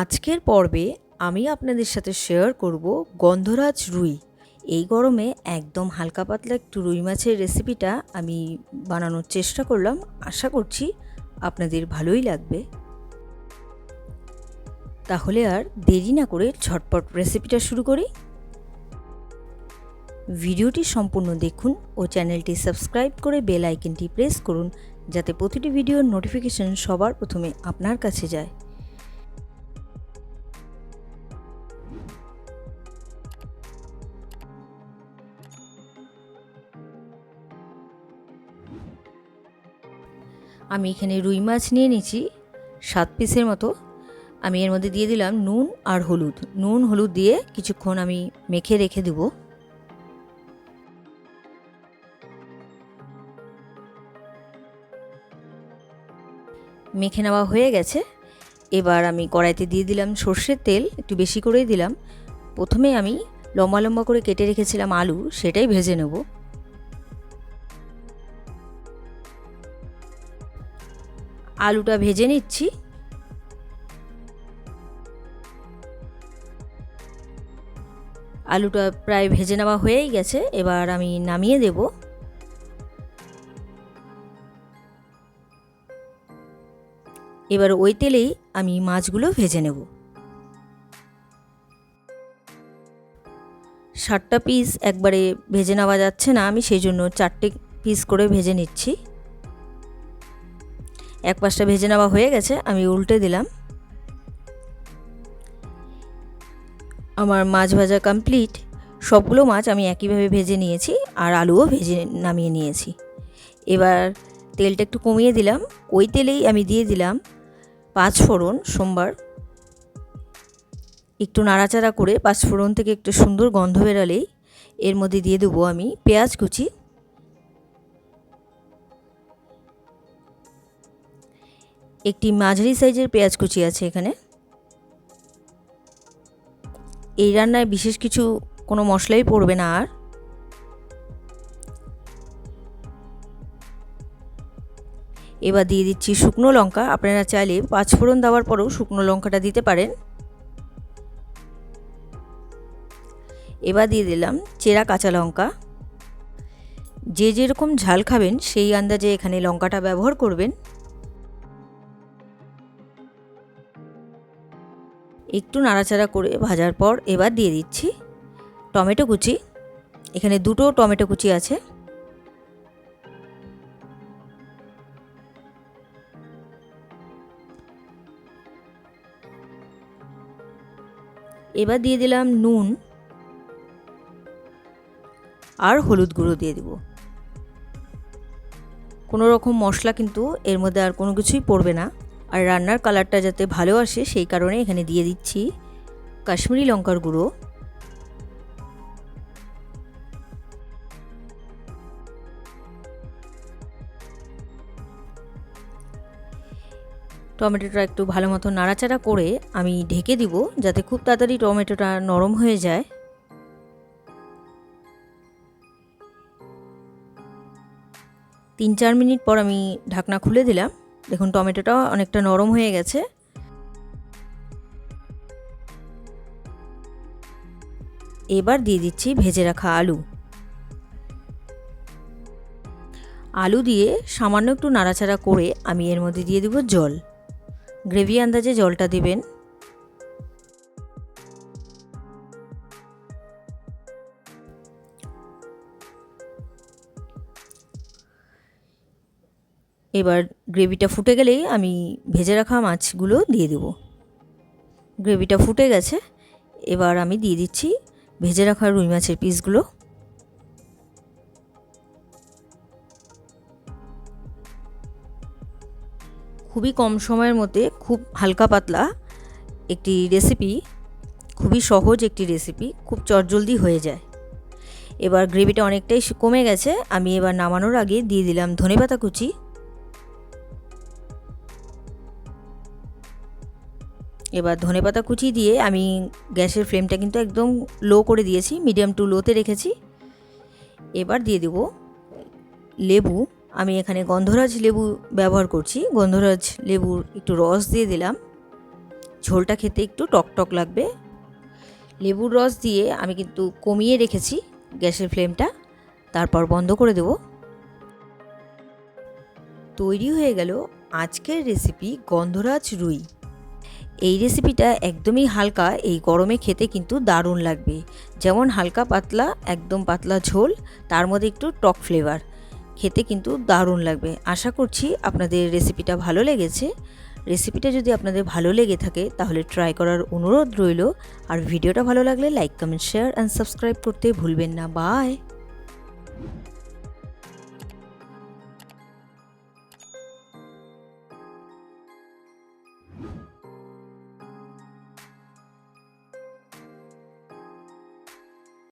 আজকের পর্বে আমি আপনাদের সাথে শেয়ার করব গন্ধরাজ রুই। এই গরমে একদম হালকা পাতলা একটু রুই মাছের রেসিপিটা আমি বানানোর চেষ্টা করলাম। আশা করছি আপনাদের ভালোই লাগবে। তাহলে আর দেরি না করে ঝটপট রেসিপিটা শুরু করি। ভিডিওটি সম্পূর্ণ দেখুন ও চ্যানেলটি সাবস্ক্রাইব করে বেল আইকনটি প্রেস করুন, যাতে প্রতিটি ভিডিওর নোটিফিকেশন সবার প্রথমে আপনার কাছে যায়। আমি এখানে রুই মাছ নিয়ে নিয়েছি, সাত পিসের মতো। আমি এর মধ্যে দিয়ে দিলাম নুন আর হলুদ। নুন, হলুদ দিয়ে কিছুক্ষণ আমি মেখে রেখে দেবো। মেখে নেওয়া হয়ে গেছে। এবার আমি কড়াইতে দিয়ে দিলাম সর্ষের তেল, একটু বেশি করেই দিলাম। প্রথমে আমি লম্বা লম্বা করে কেটে রেখেছিলাম আলু, সেটাই ভেজে নেব। আলুটা ভেজে নিচ্ছি। আলুটা প্রায় ভেজে নেওয়া হয়েই গেছে, এবার আমি নামিয়ে দেবো। এবার ওই তেলেই আমি মাছগুলো ভেজে নেব। ষাটটা পিস একবারে ভেজে নেওয়া যাচ্ছে না, আমি সেই জন্য চারটে পিস করে ভেজে নিচ্ছি। এক পাশটা ভেজে নেওয়া হয়ে গেছে, আমি উল্টে দিলাম। আমার মাছ ভাজা কমপ্লিট সবগুলো মাছ আমি একইভাবে ভেজে নিয়েছি আর আলুও ভেজে নামিয়ে নিয়েছি। এবার তেলটা একটু কমিয়ে দিলাম। ওই তেলেই আমি দিয়ে দিলাম পাঁচ ফোড়ন সোমবার। একটু নাড়াচাড়া করে পাঁচ ফোড়ন থেকে একটু সুন্দর গন্ধ বেরালেই এর মধ্যে দিয়ে দেবো আমি পেঁয়াজ কুচি। একটি মাঝারি সাইজের পেঁয়াজ কুচি আছে এখানে। এই রান্নায় বিশেষ কিছু কোনো মশলাই পড়বে না আর। এবার দিয়ে দিচ্ছি শুকনো লঙ্কা। আপনারা চাইলে পাঁচ ফোড়ন দেওয়ার পরেও শুকনো লঙ্কাটা দিতে পারেন। এবার দিয়ে দিলাম চেরা কাঁচা লঙ্কা। যে যেরকম ঝাল খাবেন, সেই আন্দাজে এখানে লঙ্কাটা ব্যবহার করবেন। একটু নাড়াচাড়া করে ভাজার পর এবার দিয়ে দিচ্ছি টমেটো কুচি। এখানে দুটো টমেটো কুচি আছে। এবার দিয়ে দিলাম নুন আর হলুদ গুঁড়ো দিয়ে দেব। কোনো রকম মশলা কিন্তু এর মধ্যে আর কোনো কিছুই পড়বে না। আর রান্নার কালারটা যাতে ভালো আসে, সেই কারণে এখানে দিয়ে দিচ্ছি কাশ্মীরি লঙ্কার গুঁড়ো। টমেটোটা একটু ভালো মতো নাড়াচাড়া করে আমি ঢেকে দিব, যাতে খুব তাড়াতাড়ি টমেটোটা নরম হয়ে যায়। তিন চার মিনিট পর আমি ঢাকনা খুলে দিলাম। দেখুন টমেটোটা অনেকটা নরম হয়ে গেছে। এবার দিয়ে দিচ্ছি ভেজে রাখা আলু। আলু দিয়ে সামান্য একটু নাড়াচাড়া করে আমি এর মধ্যে দিয়ে দেবো জল। গ্রেভি আন্দাজে জলটা দেবেন। এবার গ্রেভিটা ফুটে গেলেই আমি ভেজে রাখা মাছগুলো দিয়ে দেবো। গ্রেভিটা ফুটে গেছে, এবার আমি দিয়ে দিচ্ছি ভেজে রাখা রুই মাছের পিসগুলো। খুবই কম সময়ের মধ্যে, খুব হালকা পাতলা একটি রেসিপি, খুবই সহজ একটি রেসিপি, খুব চটজলদি হয়ে যায়। এবার গ্রেভিটা অনেকটাই কমে গেছে, আমি এবার নামানোর আগে দিয়ে দিলাম ধনেপাতা কুচি। এবার ধনেপাতা কুচি দিয়ে আমি গ্যাসের ফ্লেমটা কিন্তু একদম লো করে দিয়েছি, মিডিয়াম টু লোতে রেখেছি। এবার দিয়ে দেব লেবু। আমি এখানে গন্ধরাজ লেবু ব্যবহার করছি। গন্ধরাজ লেবুর একটু রস দিয়ে দিলাম। ঝোলটা খেতে একটু টক টক লাগবে। লেবুর রস দিয়ে আমি কিন্তু কমিয়ে রেখেছি গ্যাসের ফ্লেমটা। তারপর বন্ধ করে দেব। তৈরি হয়ে গেল আজকের রেসিপি গন্ধরাজ রুই। এই রেসিপিটা একদমই হালকা, এই গরমে খেতে কিন্তু দারুণ লাগবে। যেমন হালকা পাতলা, একদম পাতলা ঝোল, তার মধ্যে একটু টক ফ্লেভার খেতে কিন্তু দারুণ লাগবে। আশা করছি আপনাদের রেসিপিটা ভালো লেগেছে। রেসিপিটা যদি আপনাদের ভালো লেগে থাকে, তাহলে ট্রাই করার অনুরোধ রইল। আর ভিডিওটা ভালো লাগলে like comment share and subscribe করতে ভুলবেন না। বাই